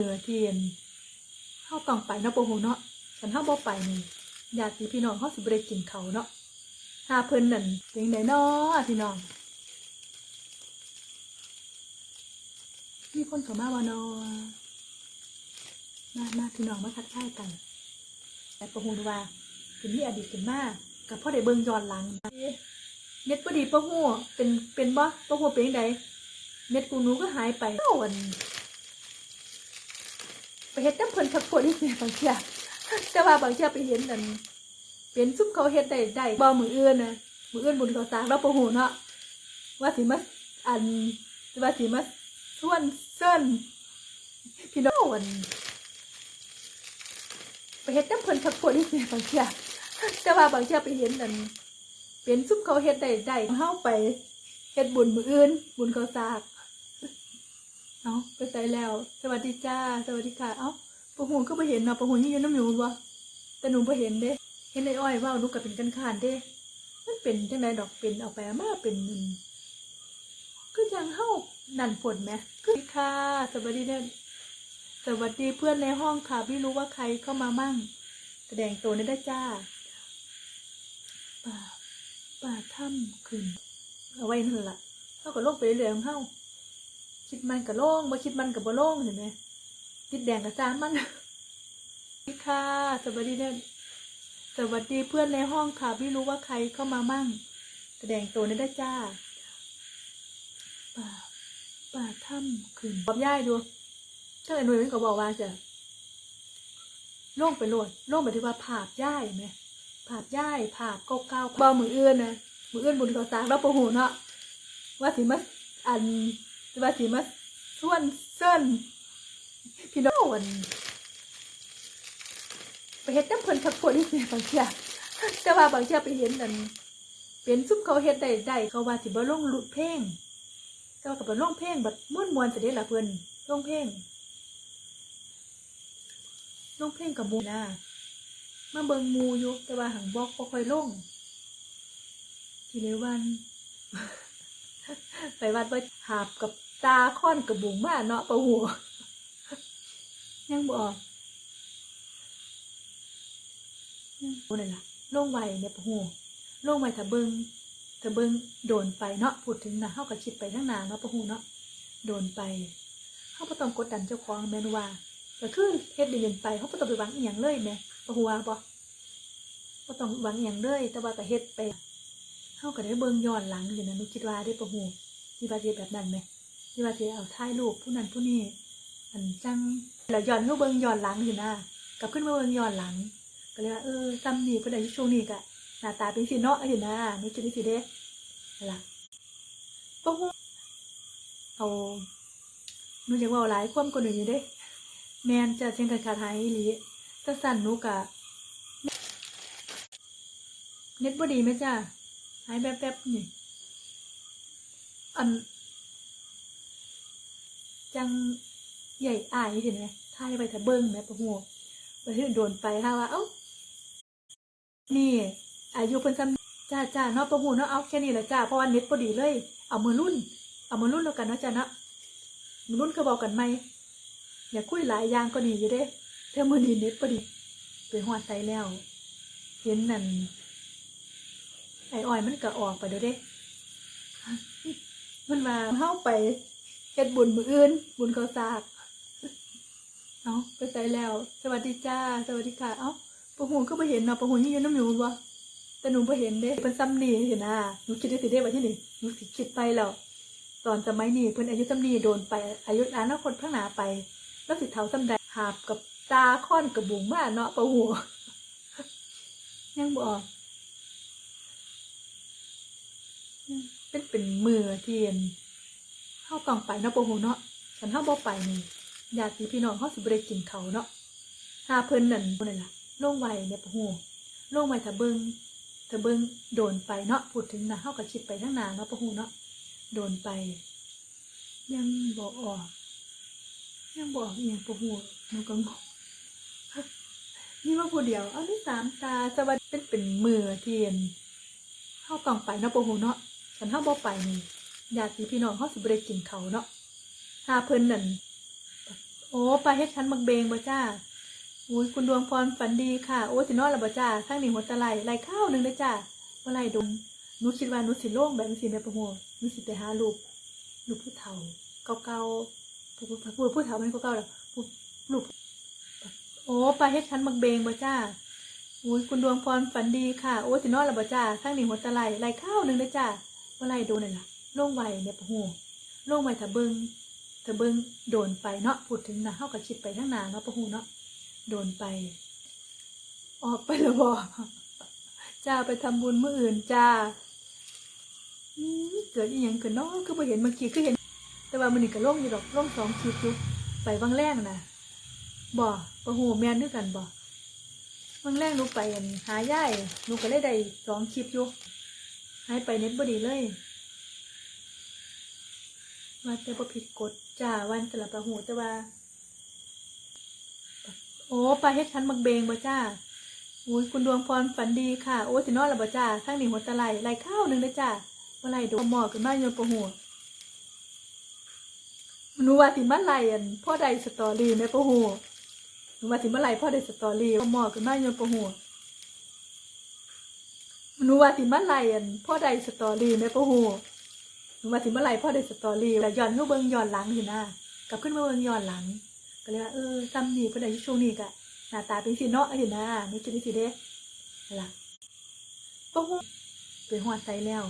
เนื้อเทียนเฮาต้องไปเนาะบ่ฮู้เนาะคันเฮาบ่ไปนี่ญาติพี่น้องเฮาสิบ่ได้กินข้าเนาะถ้าเพิ่นนั่นเป็นไดเนาะพี่น้อง มีคนเข้ามาบ่เนาะมามาพี่น้องมาทักทายกัน แต่บ่ฮู้ว่าเป็นมีอดีตเป็นมาก็พอได้เบิ่งย้อนหลังเน็ตบ่ดีบ่ฮู้เป็นเป็นบ่บ่ฮู้เป็นจังไดเน็ตกูนูก็หายไปเอ้าอัน เฮ็ดน้ำเพิ่นทักคนนี่แม่บางเที่ยแต่ว่าบางเที่ยไปเห็นนั่นเป็นซุ่มเขาเฮ็ดได้ได้บ่มืออื่นนะมืออื่นบุญเขาสร้างเราบ่ฮู้เนาะว่าสิมาอันว่าสิมาส่วนเส้นพี่น้องไปเฮ็ดน้ำเพิ่นทักคนนี่แม่บางเที่ยแต่ว่าบางเที่ยไปเห็นนั่นเป็นซุ่มเขาเฮ็ดได้ได้เฮาไปเฮ็ดบุญมืออื่น บุญเขาสร้าง เอาไปใส่แล้ว สวัสดีจ้า สวัสดีค่ะ เอ้าปะหูก็ไปเห็นเนาะปะหูยังอยู่น้ำหนูบ่แต่หนูไปเห็นเด้ เห็นไอ้อ้อยว่าหนูกกับเป็นกันขานเด้ มันเป็นจังไดดอกเป็นเอาไปมาเป็นเงินก็ยังเฮานั่นฝนไหมก็ดีค่ะสวัสดีเด้อสวัสดีเพื่อนในห้องค่ะไม่รู้ว่าใครเข้ามามั่ง แสดงตัวนี่ได้จ้า ป่า ป่าถ้ำขึ้น เอาไว้นั่นล่ะเฮาก็ลงไปเรื่อยของเฮา คิดมันกับโล่งบ่คิดมันกับบ่โล่งเห็นไหมคิดแดงกับซ้ำมันสวัสดีค่ะสวัสดีเนี่ยสวัสดีเพื่อนในห้องค่ะไม่รู้ว่าใครเข้ามามั่ง แสดงตัวนี่ได้จ้าป่าป่าถ้ำขึ้นบอกย่ายดูก็ไอ้หน่วยมันก็บอกว่าจะโล่งไปโหลดโล่งไปที่ว่าผาบย่ายไหมผาบย่ายผาบเก้าเก้าบ่มืออื่นนะมืออื่นบุญเขาสร้างเราประหูเนาะว่าสิมาอัน ว่าสิมาส่วนเส้นพี่น้องอันไปเฮ็ดน้ำเพิ่นทักคนนี่แม่บางเที่ยแต่ว่าบางเที่ยไปเห็นนั่นเป็นซุ่มเขาเฮ็ดได้ได้เขาว่าสิบ่ลงลุเพลงก็กับบ่ลงเพลงแบัดม่วนมวนๆสิเด้ละเพิ่นลงเพลงลงเพลงกับมูนะมาเบิงมูอยู่แต่ว่าหังบอกบ่ค่อยลงทีเลวัน ไปวัดว่าหาบกับ ตาค่อนกับบุงมาเนาะประหัวยังบอกยังบ่นั่ล่ะลงไวเนี่ยประหัวลงไวถ้าเบิงถ้าเบิงโดนไปเนาะพูดถึงนะเฮาก็คิดไปทั้งนานเนาะประหัวเนาะโดนไปเฮาบ่ต้องกดดันเจ้าของแมนว่าก็คือเฮ็ดเรียนไปเฮาบ่ต้องไปหวังอีหยังเลยแหม่ประหัวบ่บ่ต้องหวังอียงเลย แต่ว่าก็เฮ็ดไปเฮาก็ได้เบิ่งย้อนหลังอยู่นะนูคิดว่าได้ประหูที่ว่าสิแบบนั้นไหม ที่ว่าสิเอาถ่ายรูปผู้นั้นผู้นี้อันจังแล้วย้อนเฮาเบิงย้อนหลังอยู่นะกลับขึ้นมาเบิงย้อนหลัง ก็เลยว่าเออซ้ำนี่เพิ่นอายุช่วงนี้ก็หน้าตาเป็นสิเนาะอยู่นะหนูคิดได้สิเด้ล่ะบ่ฮู้เอาหนูอยากว้าหลายความกว่านี้อยู่เด้ แมนจะเชิงกับคาไทยอีหลีแต่สั่นหนูก็เน็ตบ่ดีไหมจ้าหายแบบแบบๆนี่อัน จังใหญ่อายเห็นไหมทายไปถ้าเบิ้งแม่ประหัวไปที่โดนไปฮะว่า เอ้า นี่ อายุเพิ่นซ้ำจ้าจ้าเนาะประหูเนาะ เอาแค่นี้แหละจ้า เพราะว่าเน็ตพอดีเลย เอามือรุ่น เอามือรุ่นแล้วกันเนาะจ้าเนาะมือรุ่นก็บอกกันไหม อย่าคุยหลายอย่างก็ดีอยู่เด้แต่มือดีเน็ตพอดี ไปหัวใจแล้ว เห็นนั่น ไอ้อ้อยมันก็ออกไปเดี๋ยวเด้มันมาเข้าไป ฮ็ดบุญมืออื่น บุญเขาสากเอาไปใส่แล้ว สวัสดีจ้า สวัสดีค่ะเอ้าปะหูก็ไปเห็นเนาะปะหูยังอยู่น้ำหนูบ่แต่หนูไปเห็นเด้เป็นซ้ำนี่เห็นอะหนูคิดได้สิเด้ว่าที่นี่หนูสิคิดไปแล้วตอนสมัยนี้เพิ่นอายุซ้ำนี่โดนไปอายุอนาคตข้างหน้าไป แล้วสิเท่าซ้ำใดหาบกับตาค่อนกับบุ๋งมาเนาะปะหูยังบออกเป็นเป็นมือเทียน เฮาต้องไปเนาะโปโหเนาะฉันเฮาบ่ไปนี่ญาติพี่น้องเฮาสิบ่ได้กินเขาเนาะถ้าเพิ่นนั่นนั่นล่ะล่งไวเนี่ยโปโหลงไวถ้าเบิ่งถ้าเบิ่งโดนไปเนาะพูดถึงนะเฮาก็คิดไปทั้งหนาเนาะโปโหเนาะโดนไป ยังบ่ออกยังบอกอีหยังโปโหหนูก็งงนี่ว่าผู้เดียว เอานี่สามตาสวัสดีเป็นเป็นมือเทียนเฮาต้องไปเนาะโปโหเนาะฉันเฮาบ่ไปนี่ ญาติพี่น้องเฮาสิบ่ได้กินเขาเนาะถ้าเพิ่นนั่น โอ้ปลาเฮ็ดชั้นบักเบงบ่จ้าอุ้ยคุณดวงพรฝันดีค่ะ โอ้สินอนล้วบ่จ้าข้างนี้หัวตะไลไล่ข้าวหนึ่งเด้อจ้าบ่าไล่ดมหนูคิดว่าหนูสิโล่งแบบนี้สิแม่ประโหหนูสิไปหาลูกลูกผู้เฒ่าเก่าๆผู้ผู้ผู้ผู้เฒ่ามันเก่าๆแล้วผู้ลูกโอ้ปลาเฮ็ดชั้นบักเบงบ่จ้าอุ้ยคุณดวงพรฝันดีค่ะ โอ้สินอนล้วบ่จ้าข้างนี้หัวตะไลไล่ข้าวหนึ่งเด้อจ้าบ่าไล่โดนนั่ล่ะ ล่งไวแม่ประโหโล่งไวถ้าเบิงแต่เบิงโดนไปเนาะพูดถึงนะเฮาก็คิดไปทั้งหนาเนาะปะฮูเนาะโดนไป ออกไปแล้วบ่จ้าไปทำบุญเมื้ออื่นจ้าเกิดอีหยังขึ้นเนาะคือบ่เห็นเมื่อกี้คือเห็น แต่ว่ามื้อนี้ก็ลงอยู่ดอกลงสองคลิปอยู่ไปบางแรงนะบ่ปะฮูแม่นคือกันบ่บางแรงหนูไปหายายนูก็เลยได้สองคลิปอยู่หายไปเน็ตบดีเลย ว่าแต่บ่ผิดกฎจ้าวันแต่ละประหูแต่ว่า โอ้ปลาเฮ็ดชั้นบักเบงบ่จ้าอุ้ยคุณดวงพรฝันดีค่ะ โอ้สินอนล้วบ่จ้าข้างนี้หัวตะไลไล่ข้าวหนึ่งเด้อจ้าบ่ไล่ดูหมอกขึ้นมาโยนประหูหนูว่าสิมาไล่อันพ่อใดสตอรี่แม่ประหูหนูว่าสิมาไล่พ่อใดสตอรี่หมอกขึ้นมาโยนประหูหนูว่าสิมาไล่อันพ่อใดสตอรี่แม่ประหู มาถึงเมื่อไหร่พ่อได้สตอรี่แล้วย้อนเข้าเบิงย้อนหลังอยู่นะกลับขึ้นมาเบิ่งย้อนหลัง ก็เลยว่าเออซ้ำนี่เพื่อนอายุช่วงนี้กะหน้าตาเป็นสีเนาะเห็นนะนี่คิดได้สิเด้ล่ะก็ฮู้ไปหอดใส่แล้ว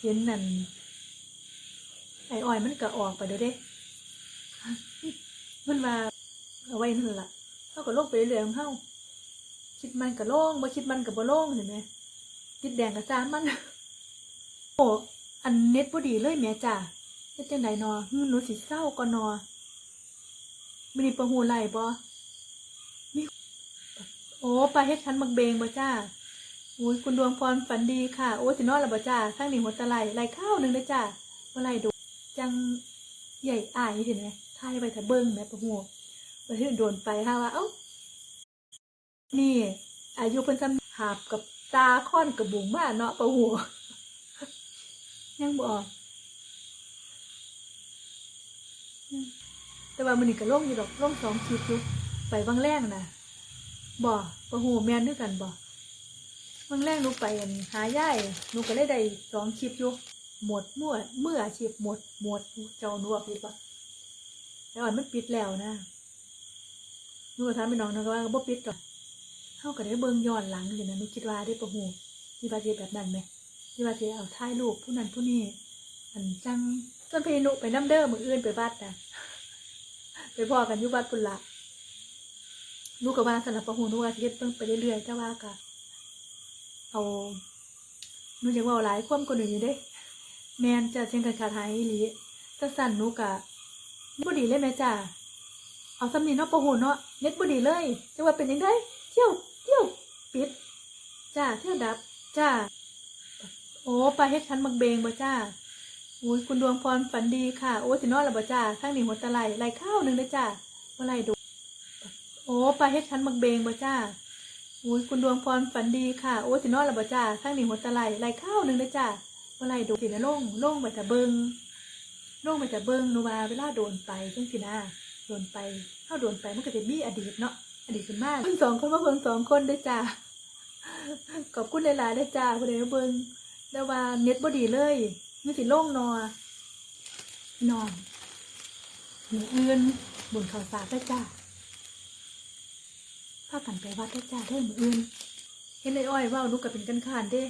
เห็นนั่นไอ้อ้อยมันก็ออกไปเด้อเด้ มันว่าเอาไว้นั่นล่ะเขาก็ลงไปเรื่อยของเขาคิดมันก็โล่งบ่คิดมันก็บ่โล่งเห็นไหมคิดแดงก็จ้ามันโอ้ อันเน็ตบ่ดีเลยแม่จ้าเฮ็ดจังไดนอหึหนูสิเศร้าก่อนนอมื้อนี้ปะฮู้ไหลบ่มีโอ้ปลาเฮ็ดชั้นบักเบงบ่จ้าอุ้ยคุณดวงพรฝันดีค่ะ โอ้สินอนแล้วบ่จ้าข้งนี้หัวตะไลไล่ข้าวหนึงเด้อจ้าบ่ไล่ดูจังใหญ่อายเห็นไหมทายไปถ้าเบิ่งแม่ประฮู้บ่ที่โดนไปค่ะว่าเอ้านี่ อายุเพิ่นซ้ำหาบกับตาค่อนกระบุงมาเนาะประฮู้ ยังบออกแต่ว่ามันนี่ก็ล่งอยู่ดอกล่งสองคลิปอยู่ไปบางแรงนะบ่ประหูแมนด้วยกันบ่บางแรงหนูไปอันหายายหนูก็เลยได้สองคลิปอยู่หมดมั่วเมื่ออาชีพหมดหมดเจ้าหนูว่าผิดปะแล้วอันมันปิดแล้วนะหนูก็ถามไปน้องนะว่าบ่ปิดหรอกเฮาก็ได้เบิ่งย้อนหลังอยู่นะหนูคิดว่าได้ประหูที่บาดเจ็บแบบนั้นไหม ที่ว่าจะเอาถ่ายรูปผู้นั้นผู้นี้อันจังจนพี่นุไปน้ำเด้อมืออื่นไปวัดนะไปพ่อกันยู่วัดปุนละลูกกับว่าสำหรับประหูนุว่าสิเฮ็ดเพิ่งไปเรื่อยๆแต่ว่าก็เอาหนูจะว่าหลายความกว่าหนูอยู่เด้แมนจะเชียงกันขาดหายหลีถ้าสั่นหนูกะบ่ดีเลยแม่จ้าเอาสำนีเนาะประหูเนาะเน็ตบ่ดีเลยจะว่าเป็นยังไงเที่ยวเที่ยวปิดจ้าเที่ยวดับจ้า โอ้ปลาเฮ็ดชั้นบักเบงบ่จ้าอุ้ยคุณดวงพรฝันดีค่ะ โอ้สินอนล้วบ่จ้าข้างนี้หัวตะไลไล่ข้าวหนึ่งเด้อจ้าบ่อไล่ดูโอ้ปลาเฮ็ดชั้นบักเบงบ่จ้าอุ้ยคุณดวงพรฝันดีค่ะ โอ้สินอนล้วบ่จ้าข้างนี้หัวตะไลไล่ข้าวหนึ่งเด้อจ้าบ่อไล่ดูสินะลงโล่งไปแต่เบิงลงไปแต่เบิงหนูวาเวลาโดนไปจังสินะโดนไปเฮาโดนไปมันก็จะมีอดีตเนาะอดีตขึ้นมาเพิ่งสองคนมาเพิ่งสองคนเด้อจ้าขอบคุณหลายๆได้อจ้าผู้ใดมาเบิง แต่ว่าเน็ตบ่ดีเลยมีสิโล่งนอนอนหนูอื่นบนเขาวสากได้จ้าพากันไปวัดได้จ้าเด้อมืออื่น เห็นไอ้อ้อยว่านุกกับเป็นกันขานเด้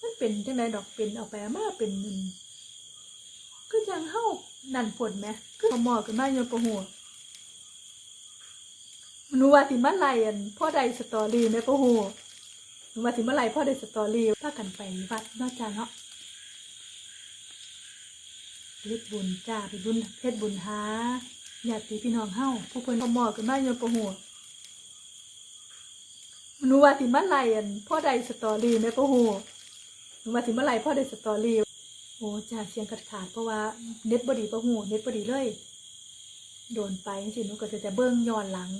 มันเป็นจังไดดอกเป็นเอาไปมาเป็นหนึ่งก็ยังเฮานั่นผลไหมคือหมอกันมาโยนประหัวหนูว่าสิมาไลอันพ่อใดสตอรี่แม่ประหัว มาถึงเมื่อไหร่พ่อได้สตอรี่พากันไปวัดนอกจากเนาะเพชรบุญจ้าไปบุญเพชรบุญหาญาติพี่น้องเฮาผู้เพิ่นเอาหมอกันมาโยนประหัวหนูว่าถึงเมื่อไหร่อันพ่อได้สตอรี่แม่ประหัวหนูว่าถึงเมื่อไหร่พ่อได้สตอรี่โอ้จ้าเสียงขาดขาดเพราะว่าเน็ตบดีประหัวเน็ตบดีเลยโดนไปสิหนูก็จะจะเบิ้งย้อนหลัง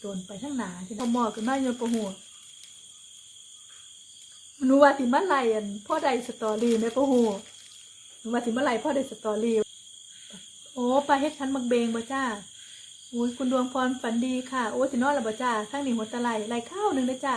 โดนไปทั้งหนาสิเอาหมอกันมาโยนประหัว หนูว่าสิมาไล่อันพ่อใดสตอรี่แม่ปะฮูหนูว่าสิมาไล่พ่อใดสตอรี่โอ้ปลาเฮ็ดชั้นบักเบงบ่จ้าอุ้ยคุณดวงพรฝันดีค่ะ โอ้สินอนและบ่จ้าทั้งนี้หัวตะไลไลข้าวหนึ่งเลยจ้า